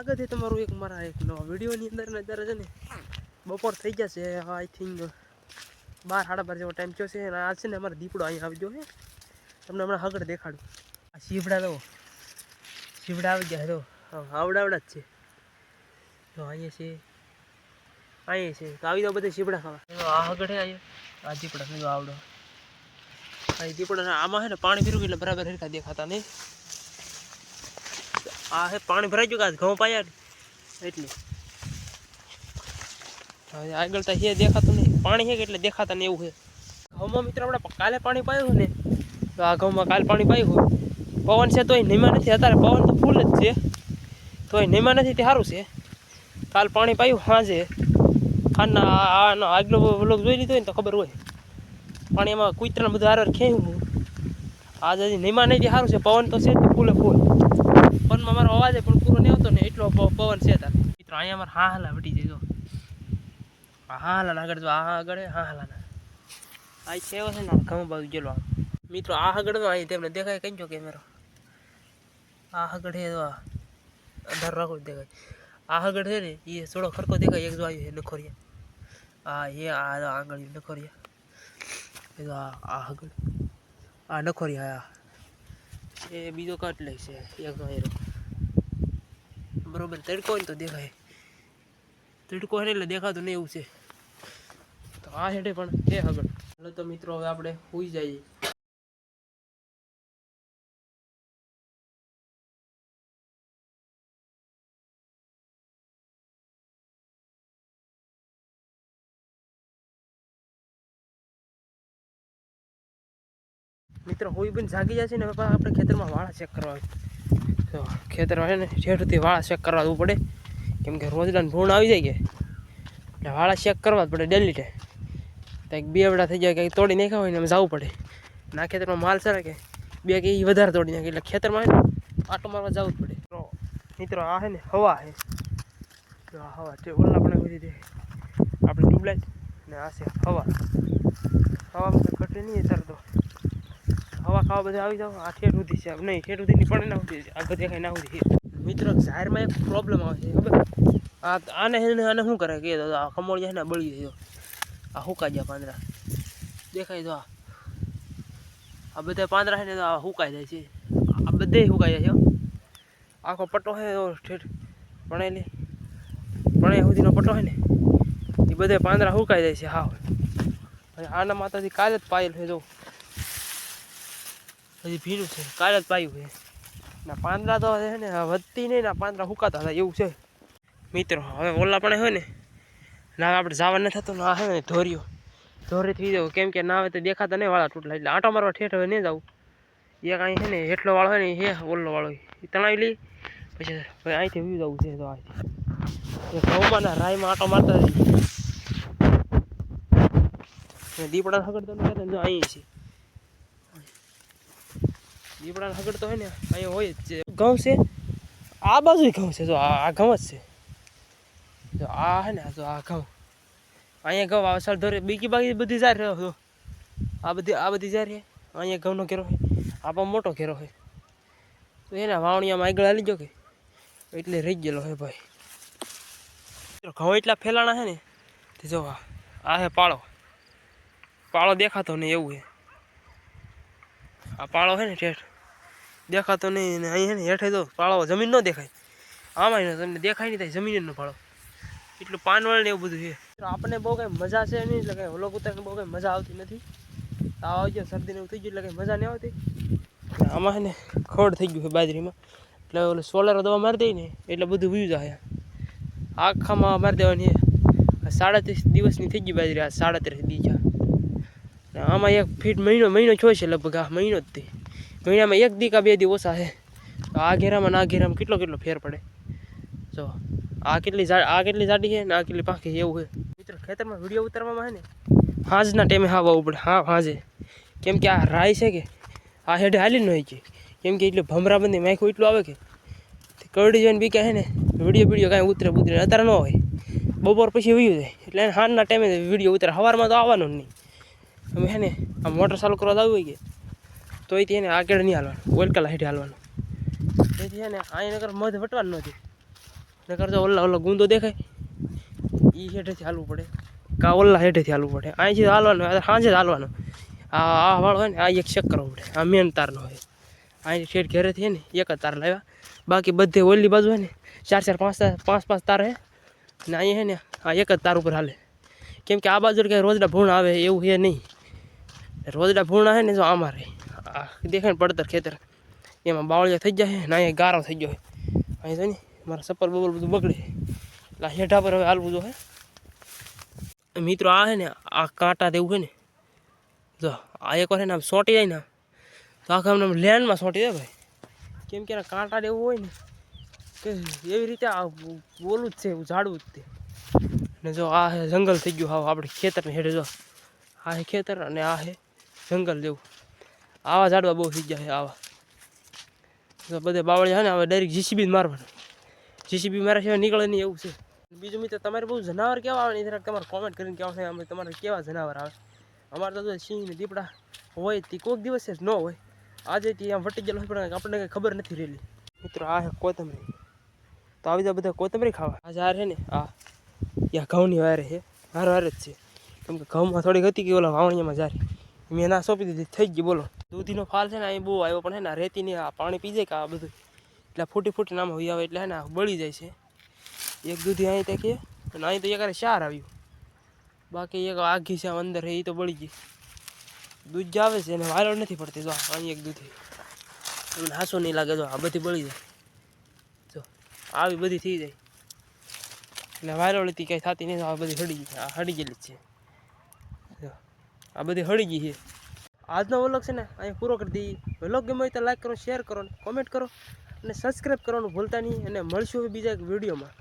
આગળથી તમારું એક મારા એક નવા વિડીયોની અંદર ને અત્યારે છે ને, બપોર થઈ ગયા છે, આઈ થિંક બાર, સાડા બાર જેવો ટાઈમ થયો છે અને આ છે ને અમારે દીપડો અહીંયા આવી ગયો તમને હમણાં આગળ દેખાડું. આ શીવડા દો શીવડા આવી ગયા તો આવડાવડા જ છે. તો અહીંયા છે અહીંયા છે, તો આવી જાવ બધા શીવડા ખાવા. તો આ આગળ આ દીપડા આવડો. અહીં દીપડા આમાં છે ને પાણી પીરું એટલે બરાબર હરખા દેખાતા નહીં. આ હે, પાણી ભરાઈ ગયું ઘઉં પાયા એટલું. હવે આગળ તો હે દેખાતું નહીં. પાણી હે એટલે દેખાતા ને એવું છે ઘઉંમાં મિત્ર આપણે કાલે પાણી પાયું ને? તો આ ઘઉંમાં કાલે પાણી પાયું હોય પવન છે તોય નિમા નથી. અત્યારે પવન તો ફૂલ જ છે. તોય નિમા નથી તે સારું છે. કાલ પાણી પાયું સાંજે ખાના આનો આગલો બ્લોક જોઈ લીધો ને તો ખબર હોય. પાણી એમાં કુતરાને બધું હાર ખેંચ્યું આજે હજી નિમા નહીં તે સારું છે. પવન તો છે ફૂલે ફૂલ. પવનમાં મારો અવાજ પણ પૂરો નહીં આવતો ને એટલો પવન છે તાર. મિત્રો અહીંયા મારે હા હાલા વટી જાય જો આ હા હાલા આગળ જો આ આગળ હે, હા હાલા આ છે છે ને ઘઉં બાજુ ગયેલો મિત્રો આ આગળ તો અહીં તેમને દેખાય કઈ જો કેમેરો? આ આગળ હે તો આ. અઢાર રાખો દેખાય. આ આગળ છે ને એ થોડો ખરકો દેખાય એક જો આવ્યો નખોરિયા. આ એ આ આગળ નખોરિયા. આ આગળ. આ નખોરિયા આ. એ બીજો કાટ લે છે એક વાયરો બરોબર, તડકો ને તો દેખાય. તડકો ને એટલે દેખાતું નહીં એવું છે. તો આ હેઠે પણ છે આગળ ચાલો તો મિત્રો, હવે આપણે સુઈ જઈએ. મિત્રો હોય પણ જાગી જશે ને બાપા આપણે ખેતરમાં વાળા ચેક કરવા તો ખેતરમાં છે ને ઠેઠથી વાળા ચેક કરવા જવું પડે. કેમ કે રોજડાને ભૂણ આવી જાય કે. એટલે વાળા ચેક કરવા જ પડે ડેલી ટે કંઈક બે વડા થઈ જાય, કંઈક તોડી નાખ્યા હોય ને એમ જવું પડે. ના ખેતરમાં માલ સરે કે, બે કે એ વધારે તોડી નાખે. એટલે ખેતરમાં છે આટો મારવા જવું જ પડે. મિત્રો આ છે ને હવા છે. હવા તે ઓલા પણ બધી દે આપણે ટ્યુબલાઇટ ને આ છે હવા. હવામાં કટે નહીં અત્યારે તો. હવા ખાવા બધા આવી જાવ. આ સુધી છે. નહીં, ઠેઠ સુધી પણ ના સુધી આગળ દેખાય ના સુધી મિત્રો, જાહેરમાં એક પ્રોબ્લેમ આવે છે, ખબર? આ આને આને શું કરે? કે આ ખમોળ જાય ને, બળી જાય આ હુકાઈ જાય પાંદરા દેખાય તો આ. આ બધા પાંદરા છે ને, તો આ હુકાઈ જાય છે. આ બધે હુકાઈ જાય છે આખો પટ્ટો છે તો ઠેઠ ભણેલી ભણે સુધીનો પટ્ટો છે ને, એ બધે પાંદરા હુકાઈ જાય છે હા આના માતાથી કાલે જ પાયેલ છે, જો. હજી ભીનું છે. કાલ જ પાયું છે. ના, પાંદડા તો છે ને વધતી નહીં, ના, પાંદડા હુકાતા હતા, એવું છે. મિત્રો, હવે ઓલા પણ હોય ને, ના આપણે જવા નથી થતું, ના આવે ને ધોર્યો. ધોરી થઈ જવું કેમ કે ના આવે તો દેખાતા નહીં વાળા તૂટલા. એટલે આંટો મારવા ઠેઠ હવે નહીં જવું એ કાંઈ છે ને હેઠલો વાળો હોય ને, એ ઓલો વાળો. એ તણાવી લઈ પછી અહીંથી વ્યૂ જવું છે તો અહીંથી ઘઉંમાં ના રાયમાં આંટો મારતા દીપડા સગડ તો ને અહીં છે. દીપડા હગડતો હોય ને, અહીંયા હોય જ છે. ઘઉં છે? આ બાજુ ઘઉં છે, જો આ ઘઉં જ છે. જો આ હે ને જો આ ઘઉં. અહીંયા ઘઉં આ ધોરે, બીજી બાકી બધી જાય રહ્યો આ બધી આ બધી જાય રહે અહીંયા ઘઉંનો ઘેરો હોય, આ પણ મોટો ઘેરો હોય. તો એના વાવણીયામાં આગળ હાલી ગયો કે? એટલે રહી ગયેલો હે ભાઈ. ઘઉં એટલા ફેલાણા છે ને, તે જો આ હે પાળો. પાળો દેખાતો નહીં એવું હે. આ પાળો છે ને ઠેઠ. દેખાતો નહીં ને અહીંયા ને હેઠે તો પાળો જમીન ન દેખાય. આમાં ન તમને દેખાય નહીં થાય જમીનનો પાળો. એટલું પાનવળ ને એવું બધું છે. આપણને બહુ કંઈ મજા છે નહીં, એટલે કંઈ વ્લોગ ઉતારને બહુ કંઈ મજા આવતી નથી. તાવ આવી ગયો શરદીને એવું થઈ ગયું એટલે કંઈ મજા નહીં આવતી. આમાં છે ને ખડ થઈ ગયું છે બાજરીમાં. એટલે ઓલું સોલર દવા મારી દઈ ને એટલે બધું વ્યૂ જાય. આખામાં મારી દેવાની સાડત્રીસ દિવસની થઈ ગઈ બાજરી, આ સાડત્રીસ છે આમાં એક ફીટ મહિનો મહિનો છો છે લગભગ, આ મહિનો જ તે. મહિનામાં એક દી કા બે દી ઓછા તો આ ઘેરામાં ના ઘેરામાં કેટલો કેટલો ફેર પડે? જો, આ કેટલી આ કેટલી જાડી છે ને આ કેટલી પાકી એવું છે. મિત્રો, ખેતરમાં વીડિયો ઉતારવામાં છે ને? હાંજના ટાઈમે હા વાવું પડે. હા, હાંજે. કેમ કે આ રાય છે કે, આ હેડે હાલી ન કે કેમ કે એટલું ભમરાબંધી માખું એટલું આવે કે કરડી જોઈને બી કહે ને, વીડિયો વીડિયો કાંઈ ઉતરે ઉતરે અત્યારે ન હોય. બપોર પછી વયું જાય. એટલે એને ટાઈમે વીડિયો ઉતરે. સવારમાં તો આવવાનું જ નહીં. અમે હે ને, આ મોટર ચાલુ કરવા જવું હોય કે તોય તેને આગળ નહીં હાલવાનું. ઓલકલા હેઠે હાલવાનું. તેથી છે ને અહીં નગર મધ વટવાનું નથી. નગર તો ઓલા ઓલા ગુંદો દેખાય એ હેઠેથી હાલવું પડે. કા ઓલા હેઠેથી હાલવું પડે. અહીંથી હાલવાનું સાંજે જ હાલવાનું. આ આ વાળો હોય ને, આ એક ચેક કરવો પડે. આ મેન તારનો હોય. અહીં શેઠ ઘરેથી હે ને, એક જ તાર લાવ્યા. બાકી બધે ઓલી બાજુ હોય ને, ચાર ચાર, પાંચ પાંચ પાંચ તાર હે. ને અહીંયા હે ને, આ એક જ તાર ઉપર હાલે. કેમ કે આ બાજુ કંઈ રોજડા ભૂણ આવે એવું છે નહીં. રોજડા ભૂણ આવે ને જો આમાં રહે. દેખાય ને પડતર ખેતર. એમાં બાવળિયા થઈ જાય ને અહીંયા ગારો થઈ ગયો અહીં છે ને મારા સપર બબલ બધું બગડે એટલે હેઠા પર હવે હાલવું જો હે મિત્રો આ છે ને, આ કાંટા દેવું છે ને. જો, આ એક વાર હે ને આમ સોંટી જાય ને તો આખા આમ લેન્ડમાં સોંટી જાય ભાઈ. કેમ કે એના કાંટા દેવું હોય ને, કે એવી રીતે આ બોલું જ છે ઝાડવું જ તે ને જો, આ હે જંગલ થઈ ગયું હાવ, આપણે ખેતરને હેઠે જો. આ હે ખેતર અને આ હે જંગલ જેવું. આવા ઝાડવા બહુ થઈ ગયા છે, આવા. બધે બાવળી છે ને હવે ડાયરેક્ટ જીસીબી મારવાનું. જીસીબી મારા સિવાય નીકળે નહીં એવું છે. બીજું મિત્ર, તમારે બહુ જનાવર કેવા આવે ને તમારે કોમેન્ટ કરીને કેવા છે અમે તમારે કેવા જનાવર આવે. અમારે તો સિંહ ને દીપડા હોય, તે કોઈક દિવસે ન હોય. આજે તે આમ વટી ગયેલો હોય, પણ આપણને કંઈ ખબર નથી રહેલી. મિત્રો, આ કોથમરી. તો આવી જાય બધા કોથમરી ખાવા. આ જાર છે ને, આ, યા ઘઉંની વારે છે. હારો વારે જ છે. કેમ કે ઘઉંમાં થોડીક હતી કે ઓલા વાવણીમાં જાર મેં ના સોંપી દીધી, થઈ ગઈ, બોલો. દૂધીનો ફાલ છે ને, અહીં બહુ આવ્યો, પણ હે ને રેતી રેતીની આ પાણી પી જાય કે આ બધું? એટલે ફૂટી ફૂટી નામ હોય આવે એટલે હે ને બળી જાય છે. એક દૂધી અહીં તે કે, અને અહીં તો એક ચાર આવ્યું. બાકી એક આઘી છે અંદર એ તો બળી ગઈ. દૂધ આવે છે, એને વાયરો નથી પડતી, જો અહીં એક દૂધી. તમને હાસો નહીં લાગે, જો, આ બધી બળી જાય. જો, આવી બધી થઈ જાય. એટલે વાયરોળીથી કંઈ થતી નહીં આ બધી હળી ગઈ આ હળી ગયેલી જ છે. જો, આ બધી હળી ગઈ છે. આજનો વ્લોગ છે ને, અહીં પૂરો કરી દઈએ. વ્લોગ ગમે હોય તો લાઈક કરો શેર કરો કોમેન્ટ કરો. અને સબસ્ક્રાઈબ કરવાનું ભૂલતા નહીં અને મળશું બીજા એક વિડીયોમાં.